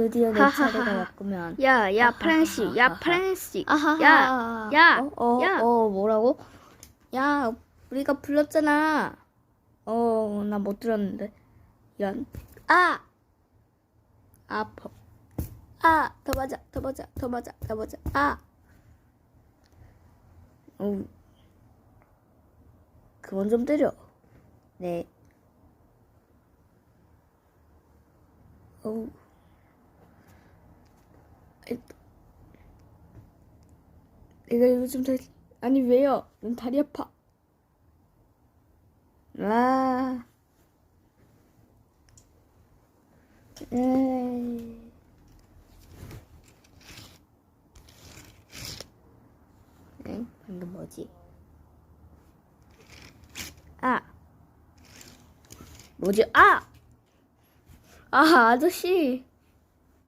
드디어 내. 차례가 왔구면. 야, 야. 프랑시, 야, 프랑시. 아하하. 야, 야, 어, 어, 야. 어, 뭐라고? 야, 우리가 불렀잖아. 어, 나 못 들었는데. 연. 아! 아파. 아, 더 맞아, 더 맞아, 더 맞아, 더 맞아. 아! 어우. 그만 좀 때려. 네. 어우. 내가 요즘 잘, 아니, 왜요? 난 다리 아파. 아. 에이. 응? 방금 뭐지? 아. 뭐지? 아! 아, 아저씨.